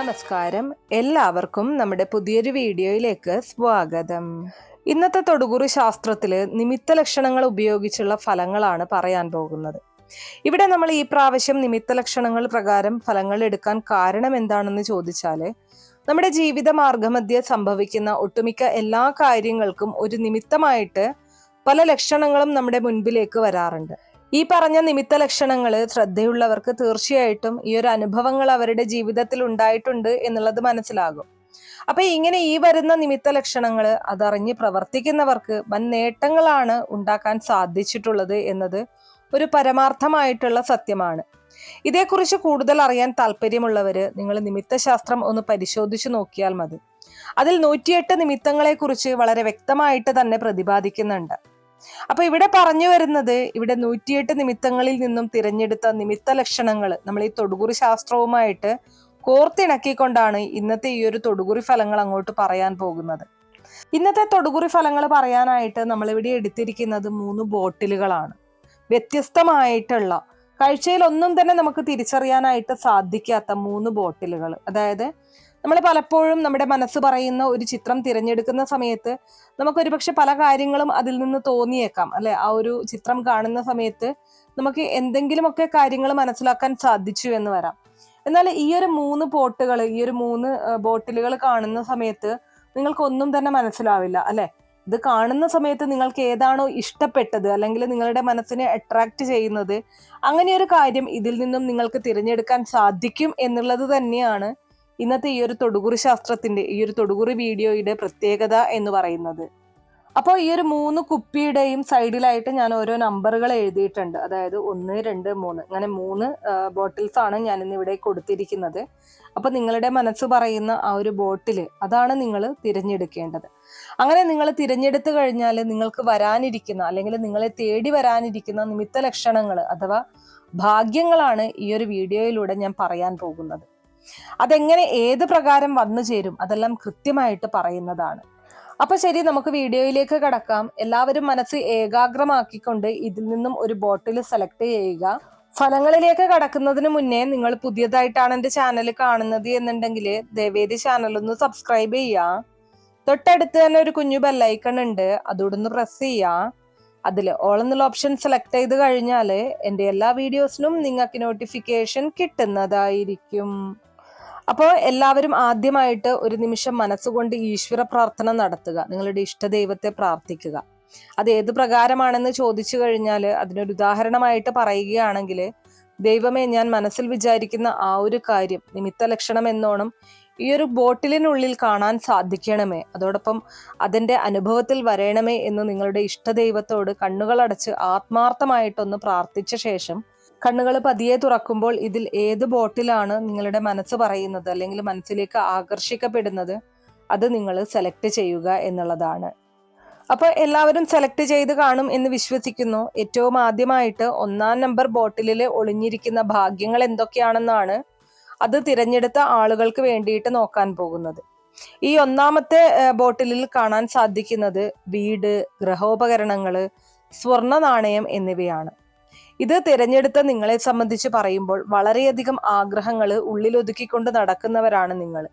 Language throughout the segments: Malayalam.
നമസ്കാരം. എല്ലാവർക്കും നമ്മുടെ പുതിയൊരു വീഡിയോയിലേക്ക് സ്വാഗതം. ഇന്നത്തെ തൊടുകുറി ശാസ്ത്രത്തിൽ നിമിത്ത ലക്ഷണങ്ങൾ ഉപയോഗിച്ചുള്ള ഫലങ്ങളാണ് പറയാൻ പോകുന്നത്. ഇവിടെ നമ്മൾ ഈ പ്രാവശ്യം നിമിത്ത ലക്ഷണങ്ങൾ പ്രകാരം ഫലങ്ങൾ എടുക്കാൻ കാരണം എന്താണെന്ന് ചോദിച്ചാൽ നമ്മുടെ ജീവിത മാർഗമധ്യ സംഭവിക്കുന്ന ഒട്ടുമിക്ക എല്ലാ കാര്യങ്ങൾക്കും ഒരു നിമിത്തമായിട്ട് പല ലക്ഷണങ്ങളും നമ്മുടെ മുൻപിലേക്ക് വരാറുണ്ട്. ഈ പറഞ്ഞ നിമിത്ത ലക്ഷണങ്ങൾ ശ്രദ്ധയുള്ളവർക്ക് തീർച്ചയായിട്ടും ഈ ഒരു അനുഭവങ്ങൾ അവരുടെ ജീവിതത്തിൽ ഉണ്ടായിട്ടുണ്ട് എന്നുള്ളത് മനസ്സിലാകും. അപ്പൊ ഇങ്ങനെ ഈ വരുന്ന നിമിത്ത ലക്ഷണങ്ങൾ അതറിഞ്ഞ് പ്രവർത്തിക്കുന്നവർക്ക് വൻ നേട്ടങ്ങളാണ് ഉണ്ടാക്കാൻ സാധിച്ചിട്ടുള്ളത് എന്നത് ഒരു പരമാർത്ഥമായിട്ടുള്ള സത്യമാണ്. ഇതേക്കുറിച്ച് കൂടുതൽ അറിയാൻ താല്പര്യമുള്ളവര് നിങ്ങൾ നിമിത്തശാസ്ത്രം ഒന്ന് പരിശോധിച്ചു നോക്കിയാൽ മതി. അതിൽ നൂറ്റിയെട്ട് നിമിത്തങ്ങളെ കുറിച്ച് വളരെ വ്യക്തമായിട്ട് തന്നെ പ്രതിപാദിക്കുന്നുണ്ട്. അപ്പൊ ഇവിടെ പറഞ്ഞു വരുന്നത് ഇവിടെ നൂറ്റിയെട്ട് നിമിത്തങ്ങളിൽ നിന്നും തിരഞ്ഞെടുത്ത നിമിത്ത ലക്ഷണങ്ങൾ. നമ്മൾ ഈ തൊടുകുറി ശാസ്ത്രവുമായിട്ട് കോർത്തിണക്കിക്കൊണ്ടാണ് ഇന്നത്തെ ഈ ഒരു തൊടുകുറി ഫലങ്ങൾ അങ്ങോട്ട് പറയാൻ പോകുന്നത്. ഇന്നത്തെ തൊടുകുറി ഫലങ്ങൾ പറയാനായിട്ട് നമ്മൾ ഇവിടെ എടുത്തിരിക്കുന്നത് മൂന്ന് ബോട്ടിലുകളാണ്. വ്യത്യസ്തമായിട്ടുള്ള കാഴ്ചയിൽ ഒന്നും തന്നെ നമുക്ക് തിരിച്ചറിയാനായിട്ട് സാധിക്കാത്ത മൂന്ന് ബോട്ടിലുകൾ. അതായത് നമ്മൾ പലപ്പോഴും നമ്മുടെ മനസ്സ് പറയുന്ന ഒരു ചിത്രം തിരഞ്ഞെടുക്കുന്ന സമയത്ത് നമുക്ക് ഒരുപക്ഷെ പല കാര്യങ്ങളും അതിൽ നിന്ന് തോന്നിയേക്കാം അല്ലെ? ആ ഒരു ചിത്രം കാണുന്ന സമയത്ത് നമുക്ക് എന്തെങ്കിലുമൊക്കെ കാര്യങ്ങൾ മനസ്സിലാക്കാൻ സാധിച്ചു എന്ന് വരാം. എന്നാൽ ഈ ഒരു മൂന്ന് പോട്ടുകൾ ഈ ഒരു മൂന്ന് ബോട്ടിലുകൾ കാണുന്ന സമയത്ത് നിങ്ങൾക്ക് ഒന്നും തന്നെ മനസ്സിലാവില്ല അല്ലെ? ഇത് കാണുന്ന സമയത്ത് നിങ്ങൾക്ക് ഏതാണോ ഇഷ്ടപ്പെട്ടത് അല്ലെങ്കിൽ നിങ്ങളുടെ മനസ്സിനെ അട്രാക്ട് ചെയ്യുന്നത് അങ്ങനെ ഒരു കാര്യം ഇതിൽ നിന്നും നിങ്ങൾക്ക് തിരഞ്ഞെടുക്കാൻ സാധിക്കും എന്നുള്ളത് തന്നെയാണ് ഇന്നത്തെ ഈ ഒരു തൊടുകുറി ശാസ്ത്രത്തിന്റെ ഈ ഒരു തൊടുകുറി വീഡിയോയുടെ പ്രത്യേകത എന്ന് പറയുന്നത്. അപ്പോൾ ഈ ഒരു മൂന്ന് കുപ്പിയുടെയും സൈഡിലായിട്ട് ഞാൻ ഓരോ നമ്പറുകൾ എഴുതിയിട്ടുണ്ട്. അതായത് ഒന്ന് രണ്ട് മൂന്ന്. അങ്ങനെ മൂന്ന് ബോട്ടിൽസ് ആണ് ഞാൻ ഇന്ന് ഇവിടെ കൊടുത്തിരിക്കുന്നത്. അപ്പൊ നിങ്ങളുടെ മനസ്സ് പറയുന്ന ആ ഒരു ബോട്ടിൽ അതാണ് നിങ്ങൾ തിരഞ്ഞെടുക്കേണ്ടത്. അങ്ങനെ നിങ്ങൾ തിരഞ്ഞെടുത്തു കഴിഞ്ഞാൽ നിങ്ങൾക്ക് വരാനിരിക്കുന്ന അല്ലെങ്കിൽ നിങ്ങളെ തേടി വരാനിരിക്കുന്ന നിമിത്ത ലക്ഷണങ്ങൾ അഥവാ ഭാഗ്യങ്ങളാണ് ഈ ഒരു വീഡിയോയിലൂടെ ഞാൻ പറയാൻ പോകുന്നത്. അതെങ്ങനെ ഏത് പ്രകാരം വന്നു ചേരും അതെല്ലാം കൃത്യമായിട്ട് പറയുന്നതാണ്. അപ്പൊ ശരി നമുക്ക് വീഡിയോയിലേക്ക് കടക്കാം. എല്ലാവരും മനസ്സ് ഏകാഗ്രമാക്കിക്കൊണ്ട് ഇതിൽ നിന്നും ഒരു ബോട്ടിൽ സെലക്ട് ചെയ്യുക. ഫലങ്ങളിലേക്ക് കടക്കുന്നതിന് മുന്നേ നിങ്ങൾ പുതിയതായിട്ടാണ് എന്റെ ചാനൽ കാണുന്നത് എന്നുണ്ടെങ്കിൽ ദേവേദി ചാനൽ ഒന്ന് സബ്സ്ക്രൈബ് ചെയ്യുക. തൊട്ടടുത്ത് തന്നെ ഒരു കുഞ്ഞു ബെല്ലൈക്കൺ ഉണ്ട്. അതോടൊന്ന് പ്രസ് ചെയ്യുക. അതിൽ ഓൾ എന്നുള്ള ഓപ്ഷൻ സെലക്ട് ചെയ്ത് കഴിഞ്ഞാൽ എന്റെ എല്ലാ വീഡിയോസിനും നിങ്ങൾക്ക് നോട്ടിഫിക്കേഷൻ കിട്ടുന്നതായിരിക്കും. അപ്പോൾ എല്ലാവരും ആദ്യമായിട്ട് ഒരു നിമിഷം മനസ്സുകൊണ്ട് ഈശ്വര പ്രാർത്ഥന നടത്തുക. നിങ്ങളുടെ ഇഷ്ടദൈവത്തെ പ്രാർത്ഥിക്കുക. അത് ഏത് പ്രകാരമാണെന്ന് ചോദിച്ചു കഴിഞ്ഞാൽ അതിനൊരു ഉദാഹരണമായിട്ട് പറയുകയാണെങ്കിൽ ദൈവമേ ഞാൻ മനസ്സിൽ വിചാരിക്കുന്ന ആ ഒരു കാര്യം നിമിത്ത ലക്ഷണം എന്നോണം ഈ ഒരു ബോട്ടിലിനുള്ളിൽ കാണാൻ സാധിക്കണമേ. അതോടൊപ്പം അതിന്റെ അനുഭവത്തിൽ വരയണമേ എന്ന് നിങ്ങളുടെ ഇഷ്ടദൈവത്തോട് കണ്ണുകളടച്ച് ആത്മാർത്ഥമായിട്ടൊന്ന് പ്രാർത്ഥിച്ച ശേഷം കണ്ണുകൾ പതിയെ തുറക്കുമ്പോൾ ഇതിൽ ഏത് ബോട്ടിലാണ് നിങ്ങളുടെ മനസ്സ് പറയുന്നത് അല്ലെങ്കിൽ മനസ്സിലേക്ക് ആകർഷിക്കപ്പെടുന്നത് അത് നിങ്ങൾ സെലക്ട് ചെയ്യുക എന്നുള്ളതാണ്. അപ്പോൾ എല്ലാവരും സെലക്ട് ചെയ്ത് കാണും എന്ന് വിശ്വസിക്കുന്നു. ഏറ്റവും ആദ്യമായിട്ട് ഒന്നാം നമ്പർ ബോട്ടിലിൽ ഒളിഞ്ഞിരിക്കുന്ന ഭാഗ്യങ്ങൾ എന്തൊക്കെയാണെന്നാണ് അത് തിരഞ്ഞെടുത്ത ആളുകൾക്ക് വേണ്ടിയിട്ട് നോക്കാൻ പോകുന്നത്. ഈ ഒന്നാമത്തെ ബോട്ടിലിൽ കാണാൻ സാധിക്കുന്നത് വീട് ഗ്രഹോപകരണങ്ങൾ സ്വർണ നാണയം എന്നിവയാണ്. ഇത് തിരഞ്ഞെടുത്ത നിങ്ങളെ സംബന്ധിച്ച് പറയുമ്പോൾ വളരെയധികം ആഗ്രഹങ്ങൾ ഉള്ളിലൊതുക്കിക്കൊണ്ട് നടക്കുന്നവരാണ് നിങ്ങൾ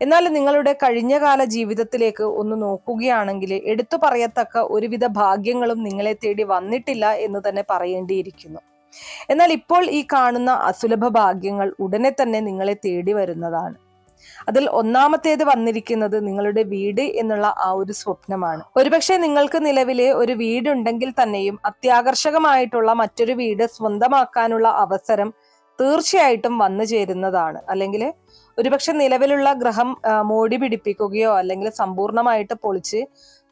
എന്നാൽ നിങ്ങളുടെ കഴിഞ്ഞകാല ജീവിതത്തിലേക്ക് ഒന്ന് നോക്കുകയാണെങ്കിൽ എടുത്തു പറയത്തക്ക ഒരുവിധ ഭാഗ്യങ്ങളും നിങ്ങളെ തേടി വന്നിട്ടില്ല എന്ന് തന്നെ പറയേണ്ടിയിരിക്കുന്നു. എന്നാൽ ഇപ്പോൾ ഈ കാണുന്ന അസുലഭ ഭാഗ്യങ്ങൾ ഉടനെ തന്നെ നിങ്ങളെ തേടി വരുന്നതാണ്. അതിൽ ഒന്നാമത്തേത് വന്നിരിക്കുന്നത് നിങ്ങളുടെ വീട് എന്നുള്ള ആ ഒരു സ്വപ്നമാണ്. ഒരുപക്ഷെ നിങ്ങൾക്ക് നിലവിലെ ഒരു വീടുണ്ടെങ്കിൽ തന്നെയും അത്യാകർഷകമായിട്ടുള്ള മറ്റൊരു വീട് സ്വന്തമാക്കാനുള്ള അവസരം തീർച്ചയായിട്ടും വന്നു ചേരുന്നതാണ്. അല്ലെങ്കിൽ ഒരുപക്ഷെ നിലവിലുള്ള ഗ്രഹം മോടി പിടിപ്പിക്കുകയോ അല്ലെങ്കിൽ സമ്പൂർണമായിട്ട് പൊളിച്ച്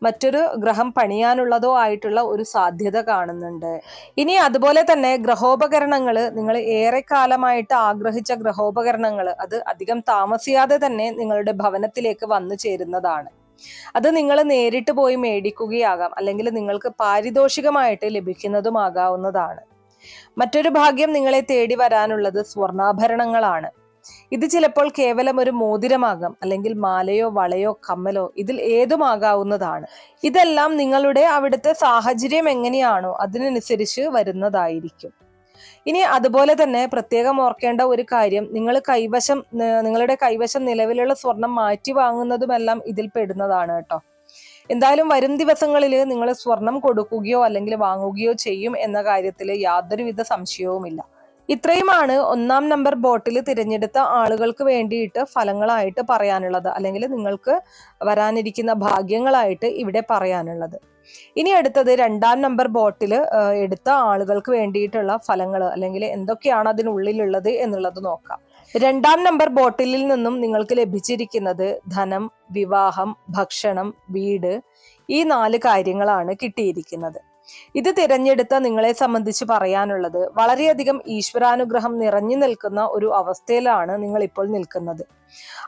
മറ്റൊരു ഗ്രഹം പണിയാനുള്ളതോ ആയിട്ടുള്ള ഒരു സാധ്യത കാണുന്നുണ്ട്. ഇനി അതുപോലെ തന്നെ ഗ്രഹോപകരണങ്ങൾ നിങ്ങൾ ഏറെ കാലമായിട്ട് ആഗ്രഹിച്ച ഗ്രഹോപകരണങ്ങൾ അത് അധികം താമസിയാതെ തന്നെ നിങ്ങളുടെ ഭവനത്തിലേക്ക് വന്നു ചേരുന്നതാണ്. അത് നിങ്ങൾ നേരിട്ട് പോയി മേടിക്കുകയാകാം അല്ലെങ്കിൽ നിങ്ങൾക്ക് പാരിതോഷികമായിട്ട് ലഭിക്കുന്നതുമാകാവുന്നതാണ്. മറ്റൊരു ഭാഗ്യം നിങ്ങളെ തേടി വരാനുള്ളത് സ്വർണാഭരണങ്ങളാണ്. ഇത് ചിലപ്പോൾ കേവലം ഒരു മോതിരമാകാം അല്ലെങ്കിൽ മാലയോ വളയോ കമ്മലോ ഇതിൽ ഏതുമാകാവുന്നതാണ്. ഇതെല്ലാം നിങ്ങളുടെ അവിടുത്തെ സാഹചര്യം എങ്ങനെയാണോ അതിനനുസരിച്ച് വരുന്നതായിരിക്കും. ഇനി അതുപോലെ തന്നെ പ്രത്യേകം ഓർക്കേണ്ട ഒരു കാര്യം നിങ്ങൾ കൈവശം നിങ്ങളുടെ കൈവശം നിലവിലുള്ള സ്വർണം മാറ്റി വാങ്ങുന്നതുമെല്ലാം ഇതിൽ പെടുന്നതാണ് കേട്ടോ. എന്തായാലും വരും ദിവസങ്ങളിൽ നിങ്ങൾ സ്വർണം കൊടുക്കുകയോ അല്ലെങ്കിൽ വാങ്ങുകയോ ചെയ്യും എന്ന കാര്യത്തിൽ യാതൊരുവിധ സംശയവുമില്ല. ഇത്രയുമാണ് ഒന്നാം നമ്പർ ബോട്ടിൽ തിരഞ്ഞെടുത്ത ആളുകൾക്ക് വേണ്ടിയിട്ട് ഫലങ്ങളായിട്ട് പറയാനുള്ളത്. അല്ലെങ്കിൽ നിങ്ങൾക്ക് വരാനിരിക്കുന്ന ഭാഗ്യങ്ങളായിട്ട് ഇവിടെ പറയാനുള്ളത്. ഇനി അടുത്തത് രണ്ടാം നമ്പർ ബോട്ടിൽ എടുത്ത ആളുകൾക്ക് വേണ്ടിയിട്ടുള്ള ഫലങ്ങൾ അല്ലെങ്കിൽ എന്തൊക്കെയാണ് അതിനുള്ളിലുള്ളത് എന്നുള്ളത് നോക്കാം. രണ്ടാം നമ്പർ ബോട്ടിലിൽ നിന്നും നിങ്ങൾക്ക് ലഭിച്ചിരിക്കുന്നത് ധനം വിവാഹം ഭക്ഷണം വീട് ഈ നാല് കാര്യങ്ങളാണ് കിട്ടിയിരിക്കുന്നത്. ഇത് തിരഞ്ഞെടുത്ത നിങ്ങളെ സംബന്ധിച്ച് പറയാനുള്ളത് വളരെയധികം ഈശ്വരാനുഗ്രഹം നിറഞ്ഞു നിൽക്കുന്ന ഒരു അവസ്ഥയിലാണ് നിങ്ങൾ ഇപ്പോൾ നിൽക്കുന്നത്.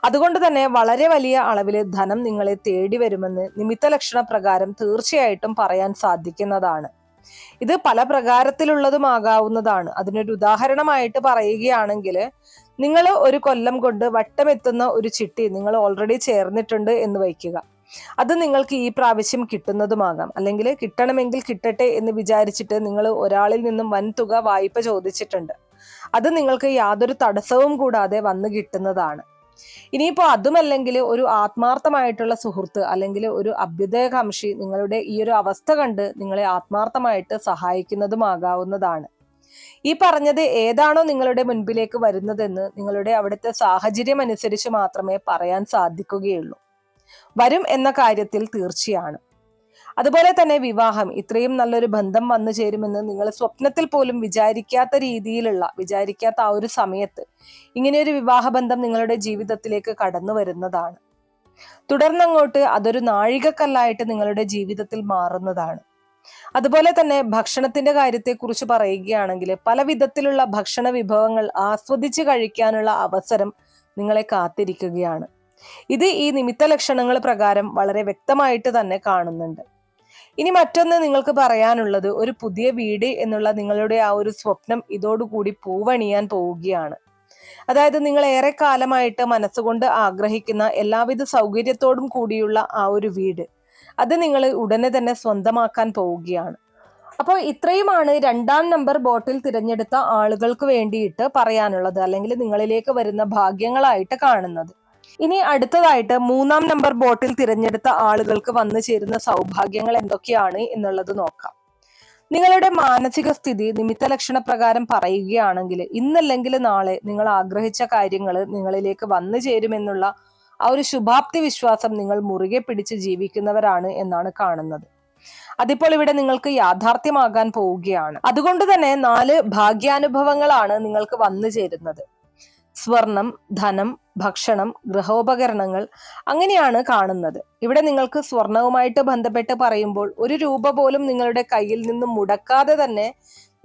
അതുകൊണ്ട് തന്നെ വളരെ വലിയ അളവിൽ ധനം നിങ്ങളെ തേടി വരുമെന്ന് നിമിത്ത ലക്ഷണ പ്രകാരം തീർച്ചയായിട്ടും പറയാൻ സാധിക്കുന്നതാണ്. ഇത് പല പ്രകാരത്തിലുള്ളതുമാകാവുന്നതാണ്. അതിനൊരു ഉദാഹരണമായിട്ട് പറയുകയാണെങ്കിൽ നിങ്ങൾ ഒരു കൊല്ലം കൊണ്ട് വട്ടമെത്തുന്ന ഒരു ചിട്ടി നിങ്ങൾ ഓൾറെഡി ചേർന്നിട്ടുണ്ട് എന്ന് വയ്ക്കുക. അത് നിങ്ങൾക്ക് ഈ പ്രാവശ്യം കിട്ടുന്നതുമാകാം. അല്ലെങ്കിൽ കിട്ടണമെങ്കിൽ കിട്ടട്ടെ എന്ന് വിചാരിച്ചിട്ട് നിങ്ങൾ ഒരാളിൽ നിന്നും വൻതുക വായ്പ ചോദിച്ചിട്ടുണ്ട്. അത് നിങ്ങൾക്ക് യാതൊരു തടസ്സവും കൂടാതെ വന്നു കിട്ടുന്നതാണ്. ഇനിയിപ്പോൾ അതുമല്ലെങ്കിൽ ഒരു ആത്മാർത്ഥമായിട്ടുള്ള സുഹൃത്ത് അല്ലെങ്കിൽ ഒരു അഭ്യുദയകാംക്ഷി നിങ്ങളുടെ ഈ ഒരു അവസ്ഥ കണ്ട് നിങ്ങളെ ആത്മാർത്ഥമായിട്ട് സഹായിക്കുന്നതുമാകാവുന്നതാണ്. ഈ പറഞ്ഞത് ഏതാണോ നിങ്ങളുടെ മുൻപിലേക്ക് വരുന്നതെന്ന് നിങ്ങളുടെ അവിടുത്തെ സാഹചര്യം അനുസരിച്ച് മാത്രമേ പറയാൻ സാധിക്കുകയുള്ളൂ. വരും എന്ന കാര്യത്തിൽ തീർച്ചയാണ്. അതുപോലെ തന്നെ വിവാഹം ഇത്രയും നല്ലൊരു ബന്ധം വന്നു ചേരുമെന്ന് നിങ്ങൾ സ്വപ്നത്തിൽ പോലും വിചാരിക്കാത്ത രീതിയിലുള്ള വിചാരിക്കാത്ത ആ ഒരു സമയത്ത് ഇങ്ങനെയൊരു വിവാഹ ബന്ധം നിങ്ങളുടെ ജീവിതത്തിലേക്ക് കടന്നു വരുന്നതാണ്. തുടർന്നങ്ങോട്ട് അതൊരു നാഴികക്കല്ലായിട്ട് നിങ്ങളുടെ ജീവിതത്തിൽ മാറുന്നതാണ്. അതുപോലെ തന്നെ ഭക്ഷണത്തിന്റെ കാര്യത്തെക്കുറിച്ച് പറയുകയാണെങ്കിൽ പല വിധത്തിലുള്ള ഭക്ഷണ വിഭവങ്ങൾ ആസ്വദിച്ച് കഴിക്കാനുള്ള അവസരം നിങ്ങളെ കാത്തിരിക്കുകയാണ്. ഇത് ഈ നിമിത്ത ലക്ഷണങ്ങൾ പ്രകാരം വളരെ വ്യക്തമായിട്ട് തന്നെ കാണുന്നുണ്ട്. ഇനി മറ്റൊന്ന് നിങ്ങൾക്ക് പറയാനുള്ളത് ഒരു പുതിയ വീട് എന്നുള്ള നിങ്ങളുടെ ആ ഒരു സ്വപ്നം ഇതോടുകൂടി പൂവണിയാൻ പോവുകയാണ്. അതായത് നിങ്ങൾ ഏറെ കാലമായിട്ട് മനസ്സുകൊണ്ട് ആഗ്രഹിക്കുന്ന എല്ലാവിധ സൗകര്യത്തോടും കൂടിയുള്ള ആ ഒരു വീട്. അത് നിങ്ങൾ ഉടനെ തന്നെ സ്വന്തമാക്കാൻ പോവുകയാണ്. അപ്പോൾ ഇത്രയുമാണ് രണ്ടാം നമ്പർ ബോട്ടിൽ തിരഞ്ഞെടുത്ത ആളുകൾക്ക് വേണ്ടിയിട്ട് പറയാനുള്ളത് അല്ലെങ്കിൽ നിങ്ങളിലേക്ക് വരുന്ന ഭാഗ്യങ്ങളായിട്ട് കാണുന്നത്. ഇനി അടുത്തതായിട്ട് മൂന്നാം നമ്പർ ബോട്ടിൽ തിരഞ്ഞെടുത്ത ആളുകൾക്ക് വന്നു ചേരുന്ന സൗഭാഗ്യങ്ങൾ എന്തൊക്കെയാണ് എന്നുള്ളത് നോക്കാം. നിങ്ങളുടെ മാനസിക സ്ഥിതി നിമിത്ത ലക്ഷണ പ്രകാരം പറയുകയാണെങ്കിൽ ഇന്നല്ലെങ്കിൽ നാളെ നിങ്ങൾ ആഗ്രഹിച്ച കാര്യങ്ങൾ നിങ്ങളിലേക്ക് വന്നു ചേരുമെന്നുള്ള ആ ഒരു ശുഭാപ്തി വിശ്വാസം നിങ്ങൾ മുറുകെ പിടിച്ച് ജീവിക്കുന്നവരാണ് എന്നാണ് കാണുന്നത്. അതിപ്പോൾ ഇവിടെ നിങ്ങൾക്ക് യാഥാർത്ഥ്യമാകാൻ പോവുകയാണ്. അതുകൊണ്ട് തന്നെ നാല് ഭാഗ്യാനുഭവങ്ങളാണ് നിങ്ങൾക്ക് വന്നു ചേരുന്നത്. സ്വർണം ധനം ഭക്ഷണം ഗൃഹോപകരണങ്ങൾ അങ്ങനെയാണ് കാണുന്നത്. ഇവിടെ നിങ്ങൾക്ക് സ്വർണവുമായിട്ട് ബന്ധപ്പെട്ട് പറയുമ്പോൾ ഒരു രൂപ പോലും നിങ്ങളുടെ കയ്യിൽ നിന്നും മുടക്കാതെ തന്നെ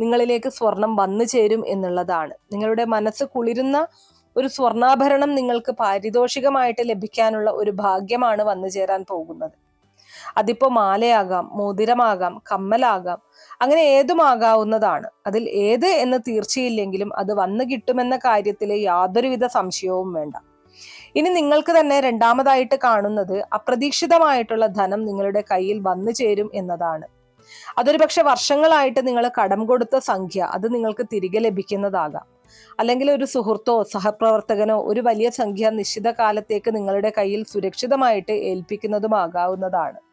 നിങ്ങളിലേക്ക് സ്വർണം വന്നു ചേരും എന്നുള്ളതാണ്. നിങ്ങളുടെ മനസ്സ് കുളിരുന്ന ഒരു സ്വർണാഭരണം നിങ്ങൾക്ക് പാരിതോഷികമായിട്ട് ലഭിക്കാനുള്ള ഒരു ഭാഗ്യമാണ് വന്നു ചേരാൻ പോകുന്നത്. അതിപ്പോ മാലയാകാം മോതിരമാകാം കമ്മലാകാം അങ്ങനെ ഏതുമാകാവുന്നതാണ്. അതിൽ ഏത് എന്ന് തീർച്ചയില്ലെങ്കിലും അത് വന്നു കിട്ടുമെന്ന കാര്യത്തിൽ യാതൊരുവിധ സംശയവും വേണ്ട. ഇനി നിങ്ങൾക്ക് തന്നെ രണ്ടാമതായിട്ട് കാണുന്നത് അപ്രതീക്ഷിതമായിട്ടുള്ള ധനം നിങ്ങളുടെ കയ്യിൽ വന്നു ചേരും എന്നതാണ്. അതൊരു പക്ഷെ വർഷങ്ങളായിട്ട് നിങ്ങൾ കടം കൊടുത്ത സംഖ്യ അത് നിങ്ങൾക്ക് തിരികെ ലഭിക്കുന്നതാകാം. അല്ലെങ്കിൽ ഒരു സുഹൃത്തോ സഹപ്രവർത്തകനോ ഒരു വലിയ സംഖ്യ നിശ്ചിത കാലത്തേക്ക് നിങ്ങളുടെ കയ്യിൽ സുരക്ഷിതമായിട്ട് ഏൽപ്പിക്കുന്നതുമാകാവുന്നതാണ്.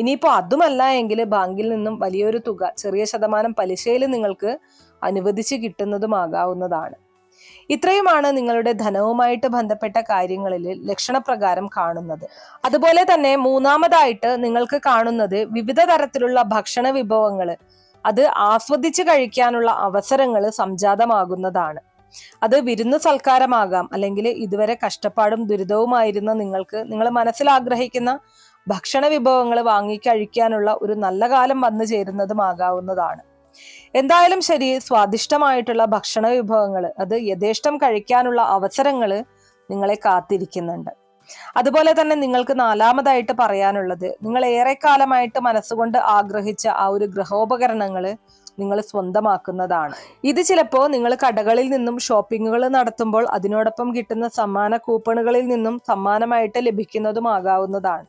ഇനിയിപ്പോൾ അതുമല്ല എങ്കിൽ ബാങ്കിൽ നിന്നും വലിയൊരു തുക ചെറിയ ശതമാനം പലിശയിൽ നിങ്ങൾക്ക് അനുവദിച്ച് കിട്ടുന്നതുമാകാവുന്നതാണ്. ഇത്രയുമാണ് നിങ്ങളുടെ ധനവുമായിട്ട് ബന്ധപ്പെട്ട കാര്യങ്ങളിൽ ലക്ഷണപ്രകാരം കാണുന്നത്. അതുപോലെ തന്നെ മൂന്നാമതായിട്ട് നിങ്ങൾക്ക് കാണുന്നത് വിവിധ തരത്തിലുള്ള ഭക്ഷണ വിഭവങ്ങൾ അത് ആസ്വദിച്ച് കഴിക്കാനുള്ള അവസരങ്ങൾ സംജാതമാകുന്നതാണ്. അത് വിരുന്ന് സൽക്കാരമാകാം അല്ലെങ്കിൽ ഇതുവരെ കഷ്ടപ്പാടും ദുരിതവുമായിരുന്ന നിങ്ങൾക്ക് നിങ്ങൾ മനസ്സിൽ ആഗ്രഹിക്കുന്ന ഭക്ഷണ വിഭവങ്ങൾ വാങ്ങി കഴിക്കാനുള്ള ഒരു നല്ല കാലം വന്നു ചേരുന്നതുമാകാവുന്നതാണ് എന്തായാലും ശരി സ്വാദിഷ്ടമായിട്ടുള്ള ഭക്ഷണ വിഭവങ്ങൾ അത് യഥേഷ്ടം കഴിക്കാനുള്ള അവസരങ്ങൾ നിങ്ങളെ കാത്തിരിക്കുന്നുണ്ട്. അതുപോലെ തന്നെ നിങ്ങൾക്ക് നാലാമതായിട്ട് പറയാനുള്ളത് നിങ്ങൾ ഏറെക്കാലമായിട്ട് മനസ്സുകൊണ്ട് ആഗ്രഹിച്ച ആ ഒരു ഗൃഹോപകരണങ്ങൾ നിങ്ങൾ സ്വന്തമാക്കുന്നതാണ്. ഇത് ചിലപ്പോൾ നിങ്ങൾ കടകളിൽ നിന്നും ഷോപ്പിങ്ങുകൾ നടത്തുമ്പോൾ അതിനോടൊപ്പം കിട്ടുന്ന സമ്മാന കൂപ്പണുകളിൽ നിന്നും സമ്മാനമായിട്ട് ലഭിക്കുന്നതുമാകാവുന്നതാണ്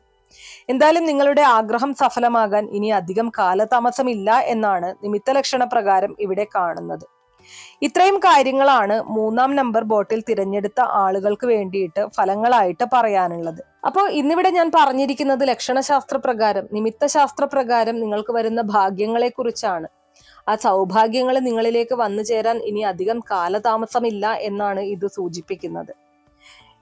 എന്തായാലും നിങ്ങളുടെ ആഗ്രഹം സഫലമാകാൻ ഇനി അധികം കാലതാമസമില്ല എന്നാണ് നിമിത്ത ലക്ഷണ പ്രകാരം ഇവിടെ കാണുന്നത്. ഇത്രയും കാര്യങ്ങളാണ് മൂന്നാം നമ്പർ ബോട്ടിൽ തിരഞ്ഞെടുത്ത ആളുകൾക്ക് വേണ്ടിയിട്ട് ഫലങ്ങളായിട്ട് പറയാനുള്ളത്. അപ്പോൾ ഇന്നിവിടെ ഞാൻ പറഞ്ഞിരിക്കുന്നത് ലക്ഷണശാസ്ത്ര പ്രകാരം നിമിത്ത ശാസ്ത്ര പ്രകാരം നിങ്ങൾക്ക് വരുന്ന ഭാഗ്യങ്ങളെ കുറിച്ചാണ് ആ സൗഭാഗ്യങ്ങൾ നിങ്ങളിലേക്ക് വന്നു ചേരാൻ ഇനി അധികം കാലതാമസമില്ല എന്നാണ് ഇത് സൂചിപ്പിക്കുന്നത്.